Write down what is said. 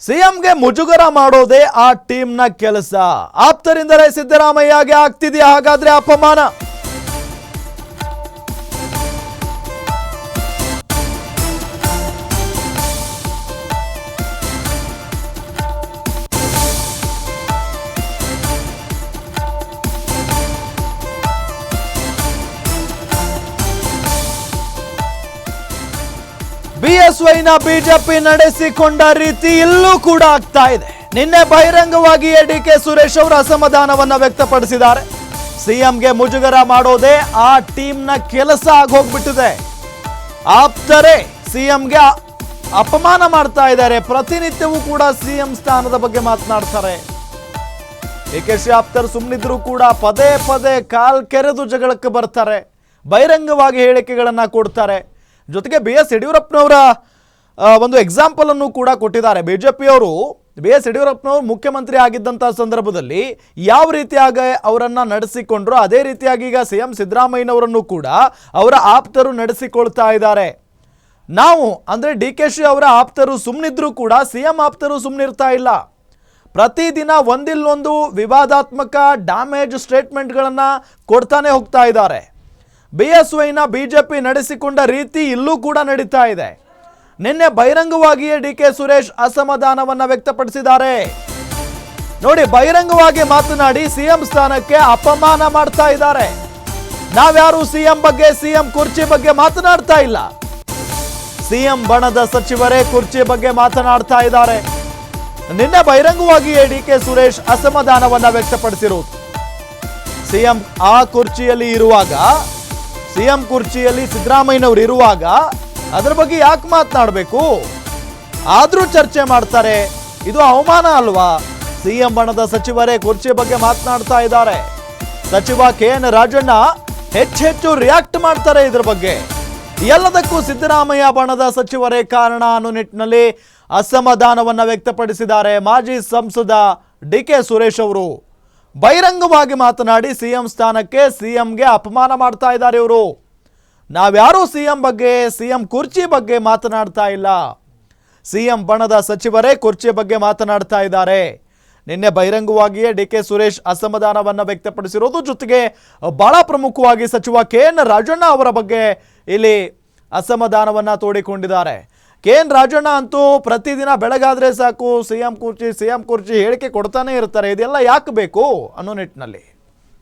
ಸಿಎಂಗೆ ಮುಜುಗರ ಮಾಡೋದೇ ಆ ಟೀಮ್ನ ಕೆಲಸ. ಆಪ್ತರಿಂದಲೇ ಸಿದ್ದರಾಮಯ್ಯಗೆ ಆಗ್ತಿದೆಯಾ? ಹಾಗಾದ್ರೆ ಅಪಮಾನ. ಬಿಎಸ್ವೈನ ಬಿಜೆಪಿ ನಡೆಸಿಕೊಂಡ ರೀತಿ ಇಲ್ಲೂ ಕೂಡ ಆಗ್ತಾ ಇದೆ. ನಿನ್ನೆ ಬಹಿರಂಗವಾಗಿಯೇ ಡಿ ಕೆ ಸುರೇಶ್ ಅವರು ಅಸಮಾಧಾನವನ್ನ ವ್ಯಕ್ತಪಡಿಸಿದ್ದಾರೆ. ಸಿಎಂಗೆ ಮುಜುಗರ ಮಾಡೋದೇ ಆ ಟೀಮ್ನ ಕೆಲಸ ಆಗೋಗ್ಬಿಟ್ಟಿದೆ. ಆಪ್ತರೇ, ಸಿಎಂಗೆ ಅಪಮಾನ ಮಾಡ್ತಾ ಇದ್ದಾರೆ. ಪ್ರತಿನಿತ್ಯವೂ ಕೂಡ ಸಿಎಂ ಸ್ಥಾನದ ಬಗ್ಗೆ ಮಾತನಾಡ್ತಾರೆ. ಡಿ ಕೆ ಶಿ ಆಪ್ತರು ಸುಮ್ಮನಿದ್ರು ಕೂಡ ಪದೇ ಪದೇ ಕಾಲ್ ಕೆರೆದು ಜಗಳಕ್ಕೆ ಬರ್ತಾರೆ. ಬಹಿರಂಗವಾಗಿ ಹೇಳಿಕೆಗಳನ್ನ ಕೊಡ್ತಾರೆ. ಜೊತೆಗೆ ಬಿ ಎಸ್ ಯಡಿಯೂರಪ್ಪನವರ ಒಂದು ಎಕ್ಸಾಂಪಲನ್ನು ಕೂಡ ಕೊಟ್ಟಿದ್ದಾರೆ. ಬಿ ಜೆ ಪಿಯವರು ಬಿ ಎಸ್ ಯಡಿಯೂರಪ್ಪನವರು ಮುಖ್ಯಮಂತ್ರಿ ಆಗಿದ್ದಂಥ ಸಂದರ್ಭದಲ್ಲಿ ಯಾವ ರೀತಿಯಾಗಿ ಅವರನ್ನು ನಡೆಸಿಕೊಂಡ್ರು? ಅದೇ ರೀತಿಯಾಗಿ ಈಗ ಸಿ ಎಂ ಸಿದ್ದರಾಮಯ್ಯನವರನ್ನು ಕೂಡ ಅವರ ಆಪ್ತರು ನಡೆಸಿಕೊಳ್ತಾ ಇದ್ದಾರೆ. ನಾವು, ಅಂದರೆ ಡಿ ಕೆ ಶಿ ಅವರ ಆಪ್ತರು ಸುಮ್ಮನಿದ್ರೂ ಕೂಡ ಸಿ ಎಂ ಆಪ್ತರು ಸುಮ್ಮನಿರ್ತಾ ಇಲ್ಲ. ಪ್ರತಿದಿನ ಒಂದಿಲ್ಲೊಂದು ವಿವಾದಾತ್ಮಕ ಡ್ಯಾಮೇಜ್ ಸ್ಟೇಟ್ಮೆಂಟ್ಗಳನ್ನು ಕೊಡ್ತಾನೆ ಹೋಗ್ತಾ ಇದ್ದಾರೆ. ಬಿ ಎಸ್ ವೈನ ಬಿ ಜೆ ಪಿ ನಡೆಸಿಕೊಂಡ ರೀತಿ ಇಲ್ಲೂ ಕೂಡ ನಡೀತಾ ಇದೆ. ನಿನ್ನೆ ಬಹಿರಂಗವಾಗಿಯೇ ಡಿ ಕೆ ಸುರೇಶ್ ಅಸಮಾಧಾನವನ್ನ ವ್ಯಕ್ತಪಡಿಸಿದ್ದಾರೆ. ನೋಡಿ, ಬಹಿರಂಗವಾಗಿ ಮಾತನಾಡಿ ಸಿಎಂ ಸ್ಥಾನಕ್ಕೆ ಅಪಮಾನ ಮಾಡ್ತಾ ಇದ್ದಾರೆ. ನಾವ್ಯಾರು ಸಿಎಂ ಬಗ್ಗೆ, ಸಿಎಂ ಕುರ್ಚಿ ಬಗ್ಗೆ ಮಾತನಾಡ್ತಾ ಇಲ್ಲ. ಸಿಎಂ ಬಣದ ಸಚಿವರೇ ಕುರ್ಚಿ ಬಗ್ಗೆ ಮಾತನಾಡ್ತಾ ಇದ್ದಾರೆ. ನಿನ್ನೆ ಬಹಿರಂಗವಾಗಿಯೇ ಡಿ ಕೆ ಸುರೇಶ್ ಅಸಮಾಧಾನವನ್ನ ವ್ಯಕ್ತಪಡಿಸಿರುವುದು ಸಿಎಂ ಆ ಕುರ್ಚಿಯಲ್ಲಿ ಇರುವಾಗ ಸಿಎಂ ಕುರ್ಚಿಯಲ್ಲಿ ಸಿದ್ದರಾಮಯ್ಯನವರು ಇರುವಾಗ ಅದ್ರ ಬಗ್ಗೆ ಯಾಕೆ ಮಾತನಾಡಬೇಕು? ಆದರೂ ಚರ್ಚೆ ಮಾಡ್ತಾರೆ. ಇದು ಅವಮಾನ ಅಲ್ವಾ? ಸಿಎಂ ಬಣದ ಸಚಿವರೇ ಕುರ್ಚಿ ಬಗ್ಗೆ ಮಾತನಾಡ್ತಾ ಇದ್ದಾರೆ. ಸಚಿವ ಕೆ ಎನ್ ರಾಜಣ್ಣ ಹೆಚ್ಚೆಚ್ಚು ರಿಯಾಕ್ಟ್ ಮಾಡ್ತಾರೆ ಇದ್ರ ಬಗ್ಗೆ. ಎಲ್ಲದಕ್ಕೂ ಸಿದ್ದರಾಮಯ್ಯ ಬಣದ ಸಚಿವರೇ ಕಾರಣ ಅನ್ನೋ ನಿಟ್ಟಿನಲ್ಲಿ ಅಸಮಾಧಾನವನ್ನು ವ್ಯಕ್ತಪಡಿಸಿದ್ದಾರೆ ಮಾಜಿ ಸಂಸದ ಡಿ ಕೆ ಸುರೇಶ್ ಅವರು. ಬಹಿರಂಗವಾಗಿ ಮಾತನಾಡಿ ಸಿಎಂ ಸ್ಥಾನಕ್ಕೆ ಸಿಎಂಗೆ ಅಪಮಾನ ಮಾಡ್ತಾ ಇದ್ದಾರೆ ಇವರು. ನಾವ್ಯಾರೂ ಸಿಎಂ ಬಗ್ಗೆ, ಸಿಎಂ ಕುರ್ಚಿ ಬಗ್ಗೆ ಮಾತನಾಡ್ತಾ ಇಲ್ಲ. ಸಿಎಂ ಬಣದ ಸಚಿವರೇ ಕುರ್ಚಿ ಬಗ್ಗೆ ಮಾತನಾಡ್ತಾ ಇದ್ದಾರೆ. ನಿನ್ನೆ ಬಹಿರಂಗವಾಗಿಯೇ ಡಿ ಕೆ ಸುರೇಶ್ ಅಸಮಾಧಾನವನ್ನು ವ್ಯಕ್ತಪಡಿಸಿರೋದು ಜೊತೆಗೆ ಬಹಳ ಪ್ರಮುಖವಾಗಿ ಸಚಿವ ಕೆ ಎನ್ ರಾಜಣ್ಣ ಅವರ ಬಗ್ಗೆ ಇಲ್ಲಿ ಅಸಮಾಧಾನವನ್ನು ತೋಡಿಕೊಂಡಿದ್ದಾರೆ. ಕೆ ರಾಜಣ್ಣ ಅಂತೂ ಪ್ರತಿದಿನ ಬೆಳಗಾದ್ರೆ ಸಾಕು ಸಿಎಂ ಕುರ್ಚಿ ಸಿಎಂ ಕುರ್ಚಿ ಹೇಳಿಕೆ ಕೊಡ್ತಾನೆ ಇರ್ತಾರೆ. ಇದೆಲ್ಲ ಯಾಕೆ ಬೇಕು ಅನ್ನೋ ನಿಟ್ಟಿನಲ್ಲಿ?